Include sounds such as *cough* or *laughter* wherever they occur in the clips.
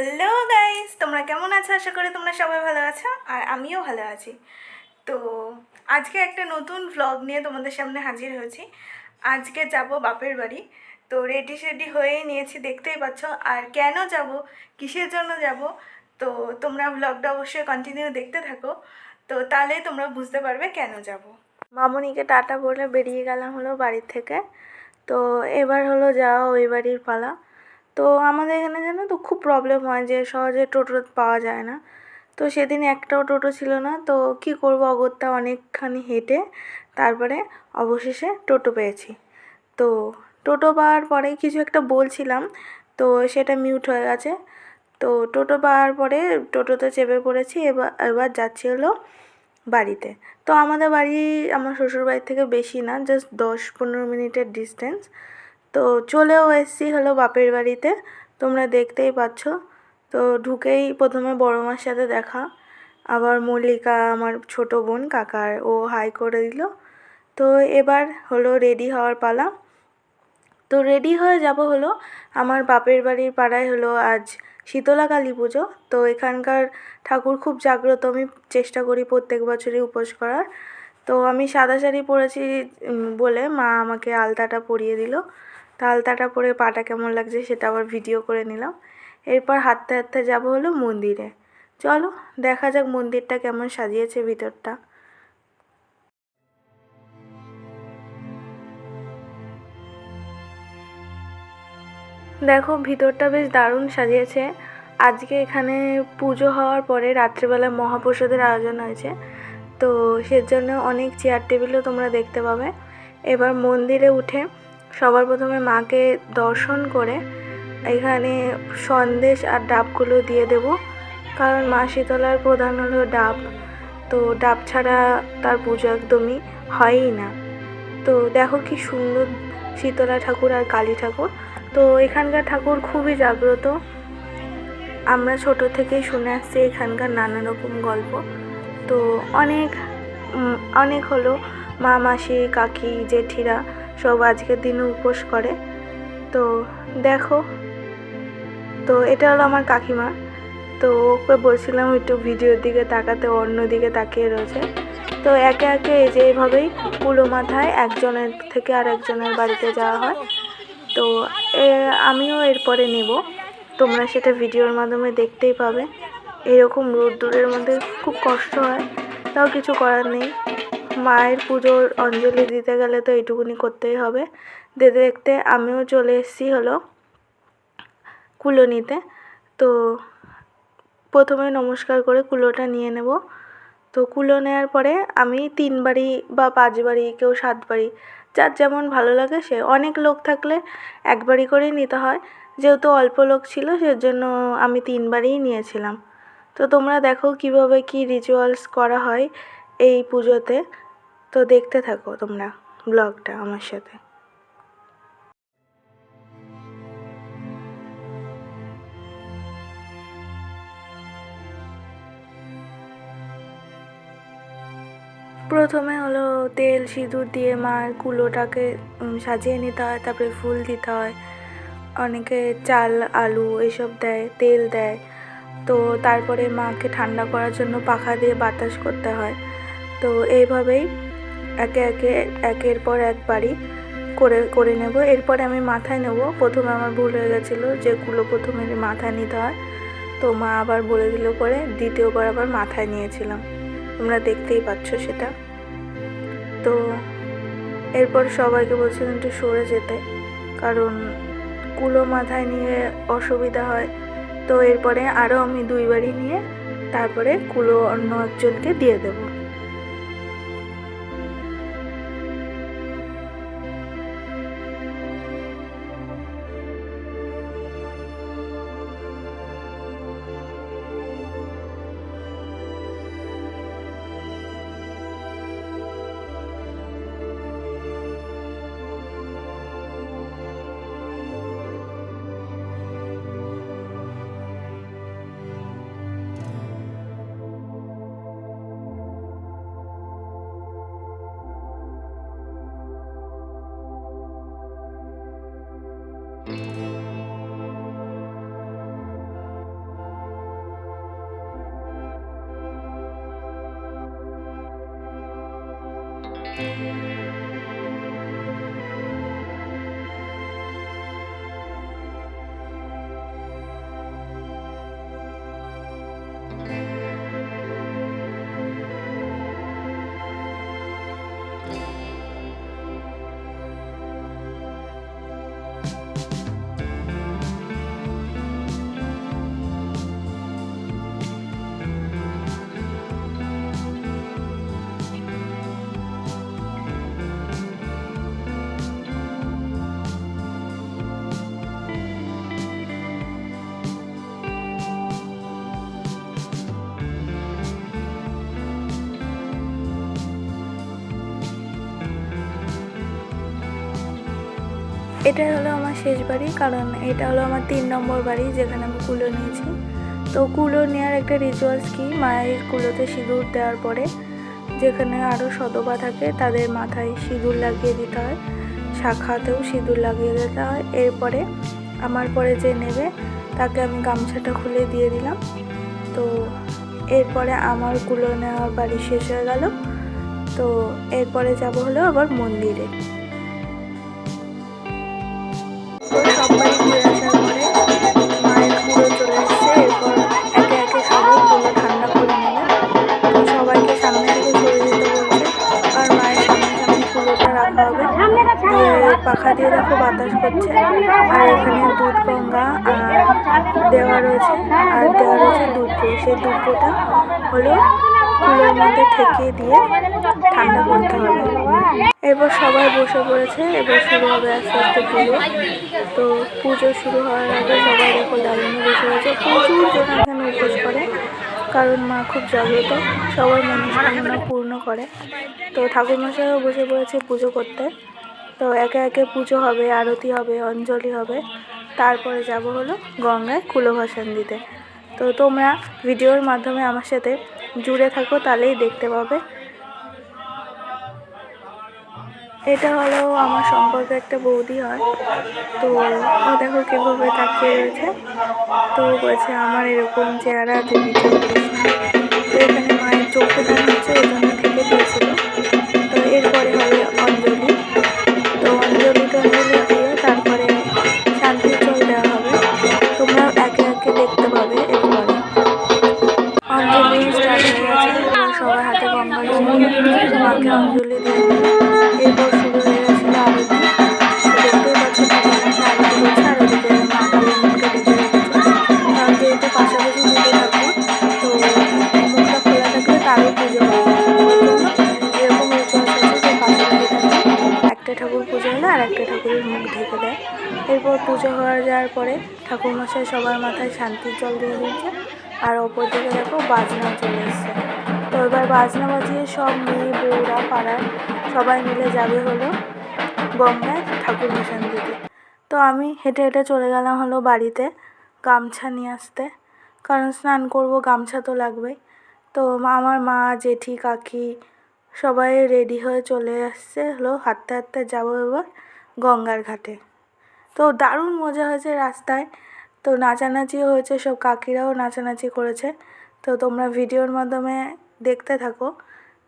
Hello guys, তোমরা কেমন আছো? আশা করি তোমরা সবাই ভালো আছো আর আমিও ভালো আছি। তো আজকে একটা নতুন ভ্লগ নিয়ে তোমাদের সামনে হাজির হয়েছি। আজকে যাব বাপের বাড়ি। তো রেডি সেডি হয়ে নিয়েছি, দেখতেই পাচ্ছ। আর কেন যাব? কিসের জন্য যাব? তো তোমরা ভ্লগটা অবশ্যই কন্টিনিউ দেখতে থাকো। তো তাহলে তোমরা বুঝতে পারবে কেন যাব। মামনিকে টাটা বলে বেরিয়ে গেলাম হলো বাড়ির থেকে। তো এবার হলো যাওয়া ওই বাড়ির পালা। তো আমাদের এখানে জানো তো খুব প্রবলেম হয় যে সহজে টোটো পাওয়া যায় না। তো সেদিন একটাও টোটো ছিল না, তো কি করব? অগত্যা অনেকখানি হেঁটে তারপরে অবশেষে টোটো পেয়েছি। তো টোটো পাওয়ার পরে কিছু একটা বলছিলাম, তো সেটা মিউট হয়ে গেছে। তো টোটো পাওয়ার পরে টোটোতে চেপে পড়েছি, এবার এবার যাচ্ছি হলো বাড়িতে। তো আমাদের বাড়ি আমার শ্বশুর বাড়ি থেকে বেশি না জাস্ট দশ পনেরো মিনিটের ডিস্টেন্স তো চলেও এসেছি হলো বাপের বাড়িতে। তোমরা দেখতেই পাচ্ছ। তো ঢুকেই প্রথমে বড় মার সাথে দেখা। আবার মল্লিকা, আমার ছোট বোন, কাকার, ও হাই করে দিল। তো এবার হলো রেডি হওয়ার পালা। তো রেডি হয়ে যাব হলো আমার বাপের বাড়ির পাড়ায় হলো আজ শীতলা কালী পুজো। তো এখানকার ঠাকুর খুব জাগ্রত, আমি চেষ্টা করি প্রত্যেক বছরই উপোস করার। তো আমি সাদা শাড়ি পরেছি বলে মা আমাকে আলতাটা পরিয়ে দিল। আলতাটা পরে পাটা কেমন লাগছে সেটা আবার ভিডিও করে নিলাম। এরপর হাঁটতে হাঁটতে যাব হলো মন্দিরে। চলো, দেখা যাক মন্দিরটা কেমন সাজিয়েছে ভিতরটা। দেখো, ভিতরটা বেশ দারুণ সাজিয়েছে। আজকে এখানে পুজো হওয়ার পরে রাত্রিবেলা মহাপ্রসাদের আয়োজন হয়েছে। তো সেজন্য অনেক চেয়ার টেবিলও তোমরা দেখতে পাবে। এবার মন্দিরে উঠে সবার প্রথমে মাকে দর্শন করে এখানে সন্দেশ আর ডাবগুলো দিয়ে দেব। কারণ মা শীতলার প্রধান হলো ডাব। তো ডাব ছাড়া তার পুজো একদমই হয়ই না। তো দেখো কি সুন্দর শীতলা ঠাকুর আর কালী ঠাকুর। তো এখানকার ঠাকুর খুবই জাগ্রত। আমরা ছোট থেকেই শুনে আসছি এখানকার নানা রকম গল্প। তো অনেক অনেক হলো মা, মাসি, কাকি, জেঠিরা সব আজকের দিনে উপোস করে। তো দেখো, তো এটা হলো আমার কাকিমা। তো ওকে বলছিলাম একটু ভিডিওর দিকে তাকাতে, অন্য দিকে তাকিয়ে রয়েছে। তো একে একে এই যে এইভাবেই কুলো মাথায় একজনের থেকে আর একজনের বাড়িতে যাওয়া হয়। তো আমিও এরপরে নেব। তোমরা সেটা ভিডিওর মাধ্যমে দেখতেই পাবে। এরকম রোদ্দুরের মধ্যে খুব কষ্ট হয়, তাও কিছু করার নেই। মায়ের পুজোর অঞ্জলি দিতে গেলে তো এইটুকুনি করতেই হবে। দেখতে দেখতে আমিও চলে এসেছি হলো কুলো নিতে তো প্রথমে নমস্কার করে কুলোটা নিয়ে নেব। তো কুলো নেওয়ার পরে আমি তিন বাড়ি বা পাঁচ বাড়ি কেউ সাত বাড়ি যার যেমন ভালো লাগে সে, অনেক লোক থাকলে এক বাড়ি করেই নিতে হয়। যেহেতু অল্প লোক ছিল, সেজন্য আমি তিন বাড়িই নিয়েছিলাম। তো তোমরা দেখো কীভাবে কি রিচুয়ালস করা হয় এই পুজোতে। তো দেখতে থাকো তোমরা ব্লগটা আমার সাথে। প্রথমে হলো তেল সিঁদুর দিয়ে মার কুলোটাকে সাজিয়ে নিতে হয়, তারপরে ফুল দিতে হয়। অনেকে চাল, আলু এসব দেয়, তেল দেয়। তো তারপরে মাকে ঠান্ডা করার জন্য পাখা দিয়ে বাতাস করতে হয়। তো এইভাবেই একে একে একের পর এক বাড়ি করে করে নেব। এরপরে আমি মাথায় নেব। প্রথমে আমার ভুল হয়ে গেছিল যে কুলো প্রথমে মাথায় নিতে হয়। তো মা আবার বলে দিল পরে, দ্বিতীয়বার আবার মাথায় নিয়েছিলাম। তোমরা দেখতেই পাচ্ছ সেটা। তো এরপর সবাইকে বলছিলাম একটু সরে যেতে। কারণ কুলো মাথায় নিয়ে অসুবিধা হয়। তো এরপরে আরও আমি দুই বাড়ি নিয়ে তারপরে কুলো অন্য একজনকে দিয়ে দেবো। এটা হলো আমার শেষ বাড়ি, কারণ এটা হলো আমার তিন নম্বর বাড়ি যেখানে আমি কুলো নিয়েছি। তো কুলো নেওয়ার একটা রিচুয়ালস কি? মায়ের কুলোতে সিঁদুর দেওয়ার পরে যেখানে আরও সদবা থাকে, তাদের মাথায় সিঁদুর লাগিয়ে দিতে হয়। শাখাতেও সিঁদুর লাগিয়ে দিতে হয়। এরপরে আমার পরে যে নেবে, তাকে আমি গামছাটা খুলে দিয়ে দিলাম। তো এরপরে আমার কুলো নেওয়ার বাড়ি শেষ হয়ে গেল। তো এরপরে যাব হলো আবার মন্দিরে। সবাই ঘুরে মায়ের পুরো চলে এসছে। এরপর একে একে সবাই পুরো ঠান্ডা করে নেবে। সবাইকে সামনে থেকে সরে আর মায়ের সামনে সামনে পুরোটা রাখা হবে। পাখা দিয়ে দেখো বাতাস করছে। আর এখানে দুধ গঙ্গা আর দেওয়া রয়েছে। আর দেওয়া রয়েছে দুধ। সেই দুধটা হলো কুলোর মধ্যে ঠেকিয়ে দিয়ে ঠান্ডা করতে হবে। এরপর সবাই বসে পড়েছে এবার শুরু হবে আস্তে আস্তে পুজো। তো পুজো শুরু হওয়ার আগে সবাই দেখো দাঁড়িয়ে বসে রয়েছে। প্রচুর জন এখানে উপোস করে, কারণ মা খুব জাগ্রত সবার মনস্কামনা পূর্ণ করে। তো ঠাকুরমশাইও বসে পড়েছে পুজো করতে। তো একে একে পুজো হবে, আরতি হবে, অঞ্জলি হবে। তারপরে যাব হলো গঙ্গায় কুলো দিতে। তো তোমরা ভিডিওর মাধ্যমে আমার সাথে জুড়ে থাকো, তাহলেই দেখতে পাবে। এটা হলো আমার সম্পর্কে একটা বৌদি হয়। তো ও দেখো কীভাবে তাকিয়ে রয়েছে। তো বলছে, আমার এরকম চেহারা আছে তো এখানে মায়ের চোখে দেখা হচ্ছে পুজো হয়ে যাওয়ার পরে ঠাকুরমশাই সবার মাথায় শান্তির জল দিয়ে দিয়েছে। আর ওপর দিকে দেখো বাজনা চলে এসছে। তো এবার বাজনা বাজিয়ে সব মেয়ে বউরা পাড়ার সবাই মিলে যাবে হলো গঙ্গায় ঠাকুর ভাসান দিতে। তো আমি হেঁটে হেঁটে চলে গেলাম হলো বাড়িতে গামছা নিয়ে আসতে। কারণ স্নান করব, গামছা তো লাগবেই। তো আমার মা, জেঠি, কাকি সবাই রেডি হয়ে চলে আসছে হলো, হাঁটতে হাঁটতে যাব এবার গঙ্গার ঘাটে। তো দারুণ মজা হয়েছে রাস্তায়। তো নাচানাচিও হয়েছে সব কাকিরাও নাচানাচি করেছে। তো তোমরা ভিডিওর মাধ্যমে দেখতে থাকো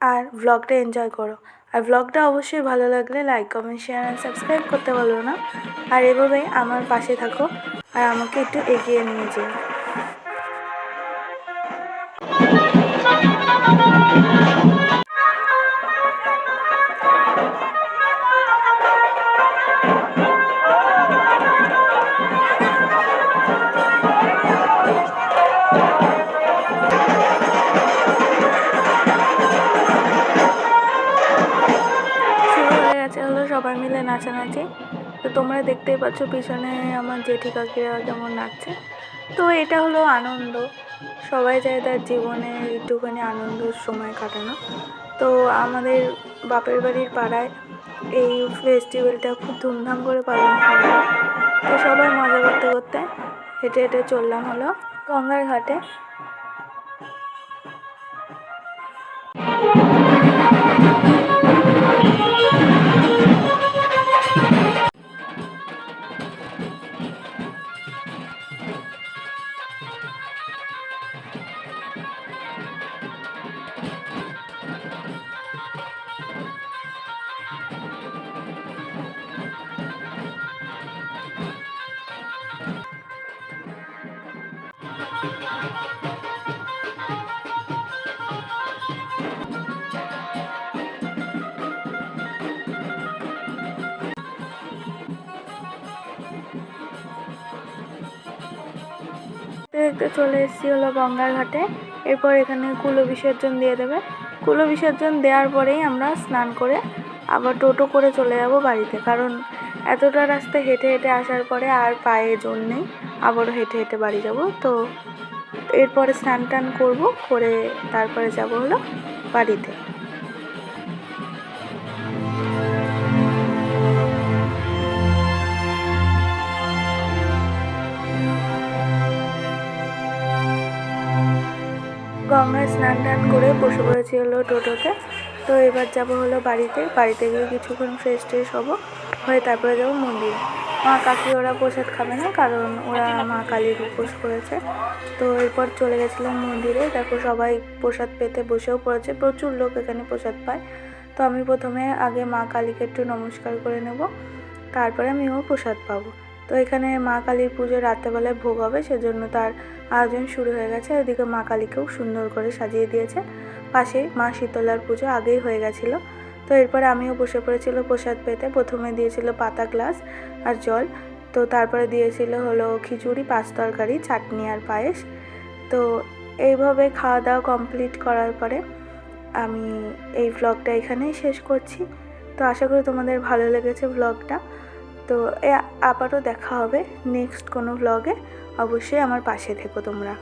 আর ভ্লগটা এনজয় করো। আর ভ্লগটা অবশ্যই ভালো লাগলে like comment share and subscribe করতে বলো না। আর এভাবেই আমার পাশে থাকো আর আমাকে একটু এগিয়ে নিয়ে যেও। শুরু *laughs* নাচানাচি তো তোমরা দেখতেই পাচ্ছ পিছনে আমার জেঠি কাকিরা যেমন নাচছে। তো এটা হলো আনন্দ। সবাই চায় তার জীবনে একটুখানি আনন্দর সময় কাটানো। তো আমাদের বাপের বাড়ির পাড়ায় এই ফেস্টিভ্যালটা খুব ধুমধাম করে পালন করা তো সবাই মজা করতে করতে হেঁটে হেঁটে চললাম হলো গঙ্গার ঘাটে। দেখতে চলে এসেছি হলো গঙ্গার ঘাটে। এরপর এখানে কুলো বিসর্জন দিয়ে দেবে। কুলো বিসর্জন দেওয়ার পরেই আমরা স্নান করে আবার টোটো করে চলে যাব বাড়িতে। কারণ এতটা রাস্তা হেঁটে হেঁটে আসার পরে আর পায়ে জোর নেই। আবারও হেঁটে হেঁটে বাড়ি যাব। তো এরপরে স্নান টান করব, করে তারপরে যাব হলো বাড়িতে। স্নান টান করে বসে পড়েছি হলো টোটোতে। তো এবার যাব হলো বাড়িতে। বাড়িতে গিয়ে কিছুক্ষণ ফ্রেশ ট্রেশ হব। হয়ে তারপরে যাব মন্দিরে। মা কাকি ওরা প্রসাদ খাবে না, কারণ ওরা মা কালীর উপোস করেছে। তো এরপর চলে গেছিলাম মন্দিরে। দেখো সবাই প্রসাদ পেতে বসেও পড়েছে। প্রচুর লোক এখানে প্রসাদ পায়। তো আমি প্রথমে আগে মা কালীকে একটু নমস্কার করে নেব। তারপরে আমিও প্রসাদ পাবো। তো এখানে মা কালীর পুজো রাত্রেবেলায় ভোগ হবে, সেজন্য তার আয়োজন শুরু হয়ে গেছে। ওইদিকে মা কালীকেও সুন্দর করে সাজিয়ে দিয়েছে। পাশে মা শীতলার পুজো আগেই হয়ে গেছিল। তো এরপর আমিও বসে পড়েছিল প্রসাদ পেতে। প্রথমে দিয়েছিল পাতা গ্লাস আর জল। তো তারপরে দিয়েছিল হলো খিচুড়ি, পাঁচ তরকারি, চাটনি আর পায়েস। তো এইভাবে খাওয়া দাওয়া কমপ্লিট করার পরে আমি এই ভ্লগটা এখানেই শেষ করছি। তো আশা করি তোমাদের ভালো লেগেছে ভ্লগটা তো এ আবারও দেখা হবে নেক্সট কোনো ভ্লগে অবশ্যই আমার পাশে থেকো তোমরা।